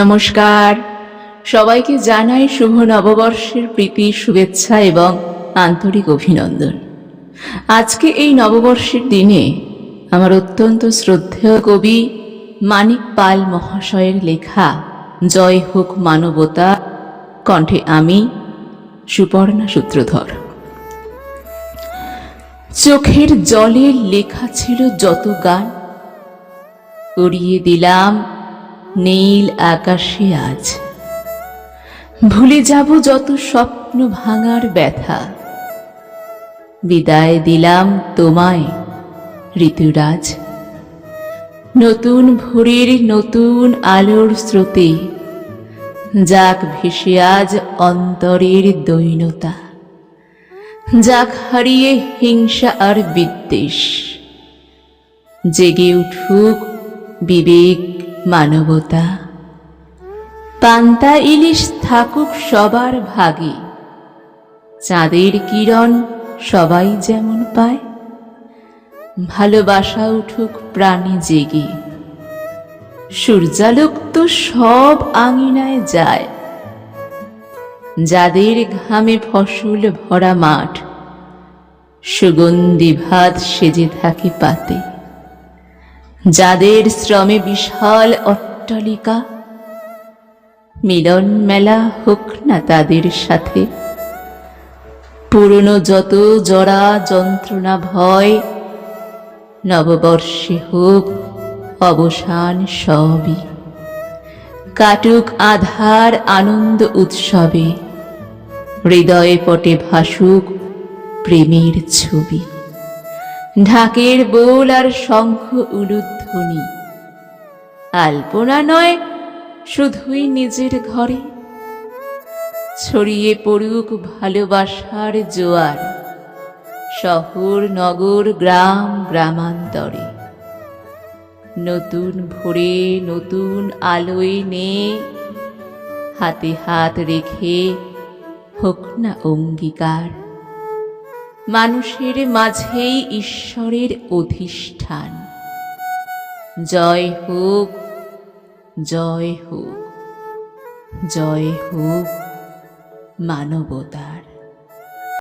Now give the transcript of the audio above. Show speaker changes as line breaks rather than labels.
নমস্কার। সবাইকে জানাই শুভ নববর্ষের প্রীতি, শুভেচ্ছা এবং আন্তরিক অভিনন্দন। আজকে এই নববর্ষের দিনে আমার অত্যন্ত শ্রদ্ধেয় কবি মানিক পাল মহাশয়ের লেখা জয় হোক মানবতা, কণ্ঠে আমি সুপর্ণা সূত্রধর। চোখের জলে লেখা ছিল যত গান, উড়িয়ে দিলাম নীল আকাশে আজ। ভুলে যাব যত স্বপ্ন ভাঙার ব্যথা। বিদায় দিলাম তোমায়, ঋতুরাজ। নতুন ভোরের নতুন আলোর স্রোতে, যাক ভেসে আজ অন্তরের দৈনতা। যাক হারিয়ে হিংসা আর বিদ্বেষ, জেগে উঠুক বিবেক মানবতা। পান্তা ইলিশ থাকুক সবার ভাগে। চাঁদের কিরণ সবাই যেমন পায়, ভালোবাসা উঠুক প্রাণে জেগে। সূর্যালোক তো সব আঙিনায় যায়। যাদের ঘামে ফসল ভরা মাঠ, সুগন্ধি ভাত সেজে থাকে পাতে। যাদের শ্রমে বিশাল অট্টালিকা। মিলন মেলা হোক না তাদের সাথে। পুরনো যত জরা যন্ত্রণা ভয়, নববর্ষে হোক অবসান সবই। কাটুক আধার আনন্দ উৎসবে, হৃদয়ে পটে ভাসুক প্রেমের ছবি। ঢাকের বোল আর শঙ্খ উলুধ্বনি। আলপনা নয়, শুধুই নিজের ঘরে। ছড়িয়ে পড়ুক ভালোবাসার জোয়ার, শহর, নগর, গ্রাম, গ্রামান্তরে। নতুন ভোরে নতুন আলোয় নে, হাতে হাত রেখে হোক না অঙ্গীকার। মানুষের মাঝেই ঈশ্বরের অধিষ্ঠান। জয় হোক জয় হোক জয় হোক মানবতার।